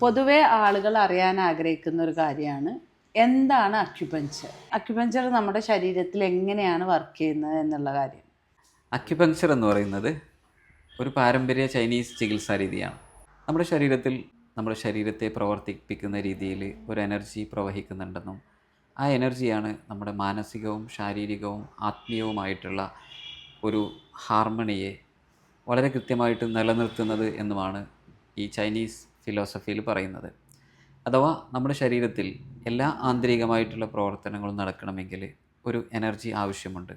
പൊതുവെ ആളുകൾ അറിയാൻ ആഗ്രഹിക്കുന്ന ഒരു കാര്യമാണ് എന്താണ് അക്യുപഞ്ചർ അക്യുപഞ്ചർ നമ്മുടെ ശരീരത്തിൽ എങ്ങനെയാണ് വർക്ക് ചെയ്യുന്നത് എന്നുള്ള കാര്യം. അക്യുപഞ്ചർ എന്ന് പറയുന്നത് ഒരു പാരമ്പര്യ ചൈനീസ് ചികിത്സാ രീതിയാണ്. നമ്മുടെ ശരീരത്തിൽ നമ്മുടെ ശരീരത്തെ പ്രവർത്തിപ്പിക്കുന്ന രീതിയിൽ ഒരു എനർജി പ്രവഹിക്കുന്നുണ്ടെന്നും ആ എനർജിയാണ് നമ്മുടെ മാനസികവും ശാരീരികവും ആത്മീയവുമായിട്ടുള്ള ഒരു ഹാർമണിയെ വളരെ കൃത്യമായിട്ട് നിലനിർത്തുന്നത് എന്നുമാണ് ഈ ചൈനീസ് ഫിലോസഫിയിൽ പറയുന്നത്. അഥവാ നമ്മുടെ ശരീരത്തിൽ എല്ലാ ആന്തരികമായിട്ടുള്ള പ്രവർത്തനങ്ങളും നടക്കണമെങ്കിൽ ഒരു എനർജി ആവശ്യമുണ്ട്.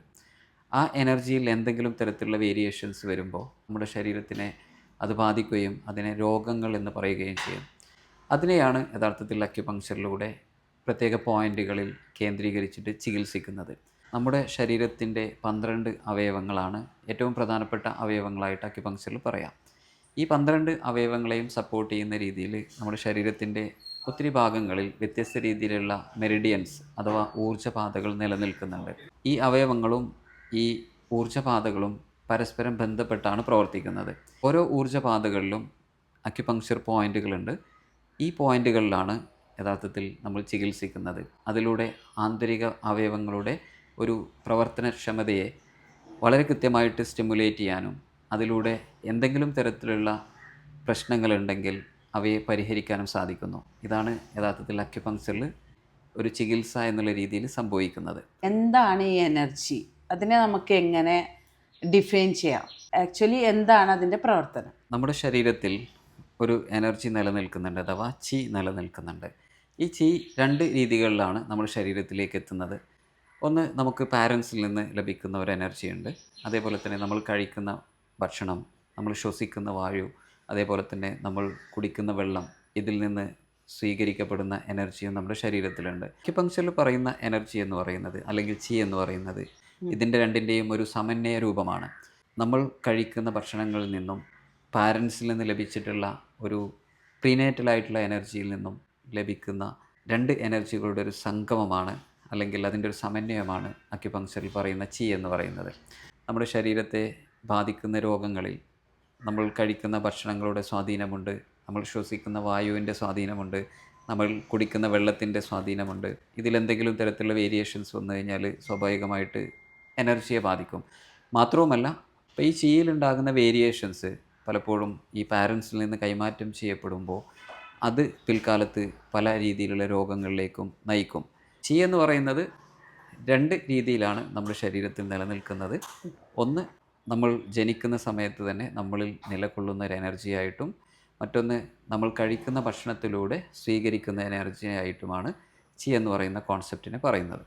ആ എനർജിയിൽ എന്തെങ്കിലും തരത്തിലുള്ള വേരിയേഷൻസ് വരുമ്പോൾ നമ്മുടെ ശരീരത്തിനെ അത് ബാധിക്കുകയും അതിനെ രോഗങ്ങൾ എന്ന് പറയുകയും ചെയ്യും. അതിനെയാണ് യഥാർത്ഥത്തിൽ അക്യുപങ്ക്ചറിലൂടെ പ്രത്യേക പോയിന്റുകളിൽ കേന്ദ്രീകരിച്ചിട്ട് ചികിത്സിക്കുന്നത്. നമ്മുടെ ശരീരത്തിന്റെ പന്ത്രണ്ട് അവയവങ്ങളാണ് ഏറ്റവും പ്രധാനപ്പെട്ട അവയവങ്ങളായിട്ട് അക്യുപങ്ക്ചറിൽ പറയാം. ഈ പന്ത്രണ്ട് അവയവങ്ങളെയും സപ്പോർട്ട് ചെയ്യുന്ന രീതിയിൽ നമ്മുടെ ശരീരത്തിന്റെ ഒത്തിരി ഭാഗങ്ങളിൽ വ്യത്യസ്ത രീതിയിലുള്ള മെറിഡിയൻസ് അഥവാ ഊർജപാതകൾ നിലനിൽക്കുന്നുണ്ട്. ഈ അവയവങ്ങളും ഈ ഊർജപാതകളും പരസ്പരം ബന്ധപ്പെട്ടാണ് പ്രവർത്തിക്കുന്നത്. ഓരോ ഊർജപാതകളിലും അക്യുപങ്ക്ചർ പോയിന്റുകളുണ്ട് ഈ പോയിന്റുകളിലാണ് യഥാർത്ഥത്തിൽ നമ്മൾ ചികിത്സിക്കുന്നത്. അതിലൂടെ ആന്തരിക അവയവങ്ങളുടെ ഒരു പ്രവർത്തനക്ഷമതയെ വളരെ കൃത്യമായിട്ട് സ്റ്റിമുലേറ്റ് ചെയ്യാനും അതിലൂടെ എന്തെങ്കിലും തരത്തിലുള്ള പ്രശ്നങ്ങളുണ്ടെങ്കിൽ അവയെ പരിഹരിക്കാനും സാധിക്കുന്നു. ഇതാണ് യഥാർത്ഥത്തിൽ അക്യുപങ്ക്ചറിൽ ഒരു ചികിത്സ എന്നുള്ള രീതിയിൽ സംഭവിക്കുന്നത്. എന്താണ് ഈ എനർജി? അതിനെ നമുക്ക് എങ്ങനെ ഡിഫൈൻ ചെയ്യാം? ആക്ച്വലി എന്താണ് അതിന്റെ പ്രവർത്തനം? നമ്മുടെ ശരീരത്തിൽ ഒരു എനർജി നിലനിൽക്കുന്നുണ്ട് അഥവാ ചി നിലനിൽക്കുന്നുണ്ട്. ഈ ചി രണ്ട് രീതികളിലാണ് നമ്മുടെ ശരീരത്തിലേക്ക് എത്തുന്നത്. ഒന്ന് നമുക്ക് പാരൻസിൽ നിന്ന് ലഭിക്കുന്ന ഒരു എനർജി ഉണ്ട്. അതേപോലെ തന്നെ നമ്മൾ കഴിക്കുന്ന ഭക്ഷണം നമ്മൾ ശ്വസിക്കുന്ന വായു അതേപോലെ തന്നെ നമ്മൾ കുടിക്കുന്ന വെള്ളം ഇതിൽ നിന്ന് സ്വീകരിക്കപ്പെടുന്ന എനർജിയും നമ്മുടെ ശരീരത്തിലുണ്ട്. അക്യുപങ്ക്ചറിൽ പറയുന്ന എനർജി എന്ന് പറയുന്നത് അല്ലെങ്കിൽ ചി എന്ന് പറയുന്നത് ഇതിന്റെ രണ്ടിന്റെയും ഒരു സമന്വയ രൂപമാണ്. നമ്മൾ കഴിക്കുന്ന ഭക്ഷണങ്ങളിൽ നിന്നും പാരൻസിൽ നിന്ന് ലഭിച്ചിട്ടുള്ള ഒരു പ്രീനേറ്റലായിട്ടുള്ള എനർജിയിൽ നിന്നും ലഭിക്കുന്ന രണ്ട് എനർജികളുടെ ഒരു സംഗമമാണ് അല്ലെങ്കിൽ അതിന്റെ ഒരു സമന്വയമാണ് അക്യുപങ്ക്ചറിൽ പറയുന്ന ചി എന്ന് പറയുന്നത്. നമ്മുടെ ശരീരത്തെ ബാധിക്കുന്ന രോഗങ്ങളിൽ നമ്മൾ കഴിക്കുന്ന ഭക്ഷണങ്ങളുടെ സ്വാധീനമുണ്ട് നമ്മൾ ശ്വസിക്കുന്ന വായുവിന്റെ സ്വാധീനമുണ്ട് നമ്മൾ കുടിക്കുന്ന വെള്ളത്തിന്റെ സ്വാധീനമുണ്ട്. ഇതിലെന്തെങ്കിലും തരത്തിലുള്ള വേരിയേഷൻസ് വന്നു കഴിഞ്ഞാൽ സ്വാഭാവികമായിട്ട് എനർജിയെ ബാധിക്കും. മാത്രവുമല്ല ഇപ്പോൾ ഈ ചീയിലുണ്ടാകുന്ന വേരിയേഷൻസ് പലപ്പോഴും ഈ പാരൻസിൽ നിന്ന് കൈമാറ്റം ചെയ്യപ്പെടുമ്പോൾ അത് പിൽക്കാലത്ത് പല രീതിയിലുള്ള രോഗങ്ങളിലേക്കും നയിക്കും. ചീ എന്ന് പറയുന്നത് രണ്ട് രീതിയിലാണ് നമ്മുടെ ശരീരത്തിൽ നിലനിൽക്കുന്നത്. ഒന്ന് നമ്മൾ ജനിക്കുന്ന സമയത്ത് തന്നെ നമ്മളിൽ നിലകൊള്ളുന്ന ഒരു എനർജി ആയിട്ടും മറ്റൊന്ന് നമ്മൾ കഴിക്കുന്ന ഭക്ഷണത്തിലൂടെ സ്വീകരിക്കുന്ന എനർജി ആയിട്ടുമാണ് ചി എന്ന് പറയുന്ന കോൺസെപ്റ്റിനെ പറയുന്നത്.